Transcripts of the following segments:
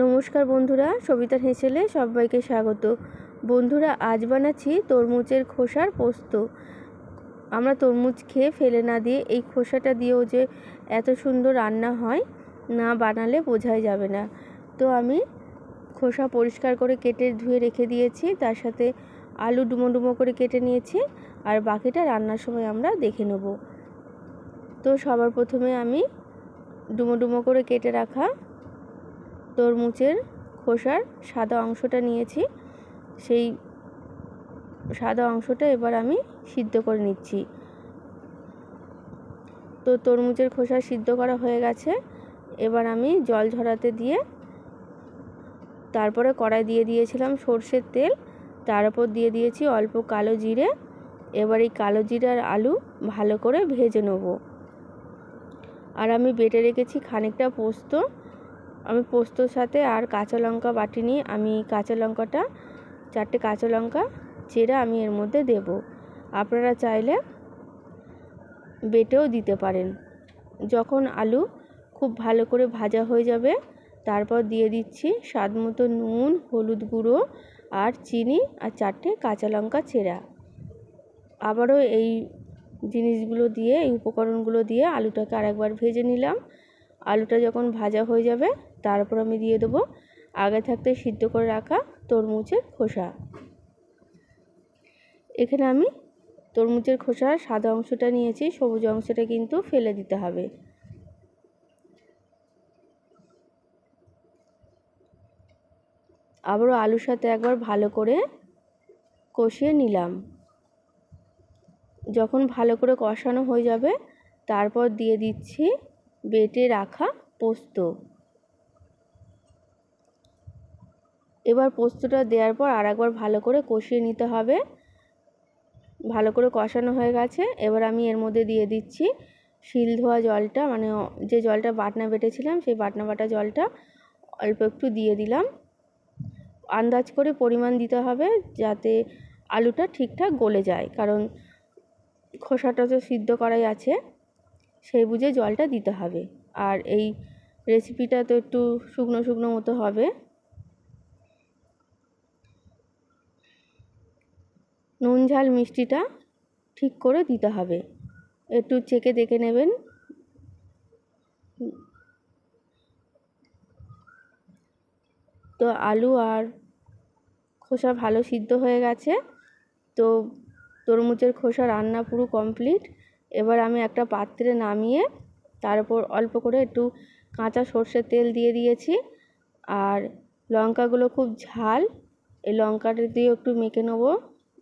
নমস্কার বন্ধুরা, সবিতা হেঁচেলে সবাইকে স্বাগত। বন্ধুরা, আজ বানাচ্ছি তরমুজের খোসার পোস্ত। আমরা তরমুজ খেয়ে ফেলে না দিয়ে এই খোসাটা দিয়েও যে এত সুন্দর রান্না হয়, না বানালে বোঝাই যাবে না। তো আমি খোসা পরিষ্কার করে কেটে ধুয়ে রেখে দিয়েছি, তার সাথে আলু ডুমো ডুমো করে কেটে নিয়েছি, আর বাকিটা রান্নার সময় আমরা দেখে নেব। তো সবার প্রথমে আমি ডুমো ডুমো করে কেটে রাখা তরমুজের খোসার সাদা অংশটা নিয়েছি। সেই সাদা অংশটা এবার আমি সিদ্ধ করে নিচ্ছি। তো তরমুজের খোসা সিদ্ধ করা হয়ে গেছে। এবার আমি জল ঝরাতে দিয়ে তারপরে কড়াই দিয়ে দিয়েছিলাম সর্ষের তেল। তার উপর দিয়ে দিয়েছি অল্প কালো জিরে। এবার এই কালো জিরার আলু ভালো করে ভেজে নেব। আর আমি বেটে রেখেছি খানিকটা পোস্ত। আমি পোস্তর সাথে আর কাঁচা লঙ্কা বাটি বাটিনি আমি কাঁচা লঙ্কাটা, চারটে কাঁচা লঙ্কা চেরা আমি এর মধ্যে দেব। আপনারা চাইলে বেটেও দিতে পারেন। যখন আলু খুব ভালো করে ভাজা হয়ে যাবে, তারপর দিয়ে দিচ্ছি স্বাদ মতো নুন, হলুদ গুঁড়ো আর চিনি আর চারটে কাঁচা লঙ্কা চেরা আবারও এই জিনিসগুলো দিয়ে, এই উপকরণগুলো দিয়ে আলুটাকে আরেকবার ভেজে নিলাম। আলুটা যখন ভাজা হয়ে যাবে তারপর আমি দিয়ে দেবো আগে থাকতে সিদ্ধ করে রাখা তরমুজের খোসা। এখানে আমি তরমুজের খোসার সাদা অংশটা নিয়েছি, সবুজ অংশটা কিন্তু ফেলে দিতে হবে। আবারও আলুর সাথে একবার ভালো করে কষিয়ে নিলাম। যখন ভালো করে কষানো হয়ে যাবে, তারপর দিয়ে দিচ্ছি বেটে রাখা পোস্ত। এবার পোস্তটা দেওয়ার পর আর একবার ভালো করে কষিয়ে নিতে হবে। ভালো করে কষানো হয়ে গেছে। এবার আমি এর মধ্যে দিয়ে দিচ্ছি শিল ধোয়া জলটা। মানে যে জলটা বাটনা বেটেছিলাম, সেই বাটনা বাটা জলটা অল্প একটু দিয়ে দিলাম। আন্দাজ করে পরিমাণ দিতে হবে যাতে আলুটা ঠিকঠাক গলে যায়। কারণ খোসাটা তো সিদ্ধ করাই আছে, সেই বুঝে জলটা দিতে হবে। আর এই রেসিপিটা তো একটু শুকনো শুকনো মতো হবে। নুন, ঝাল, মিষ্টিটা ঠিক করে দিতে হবে। একটু চেকে দেখে নেবেন। তো আলু আর খোসা ভালো সিদ্ধ হয়ে গেছে। তো তরমুজের খোসা রান্না পুরো কমপ্লিট। এবার আমি একটা পাত্রে নামিয়ে তার উপর অল্প করে একটু কাঁচা সর্ষের তেল দিয়ে দিয়েছি। আর লঙ্কাগুলো খুব ঝাল। এই লঙ্কাটা দিয়ে একটু মেখে নেব।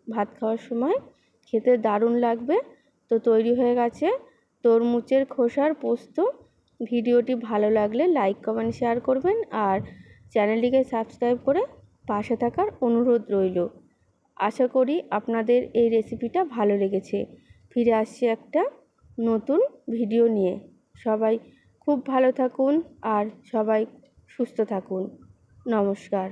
ভাত খাওয়ার সময় খেতে দারুণ লাগবে। তো তৈরি হয়ে গেছে তরমুজের খোসার পোস্ত। ভিডিওটি ভালো লাগলে লাইক, কমেন্ট, শেয়ার করবেন আর চ্যানেলটিকে সাবস্ক্রাইব করে পাশে থাকার অনুরোধ রইল। আশা করি আপনাদের এই রেসিপিটা ভালো লেগেছে। ফিরে আসছি একটা নতুন ভিডিও নিয়ে। সবাই খুব ভালো থাকুন আর সবাই সুস্থ থাকুন। নমস্কার।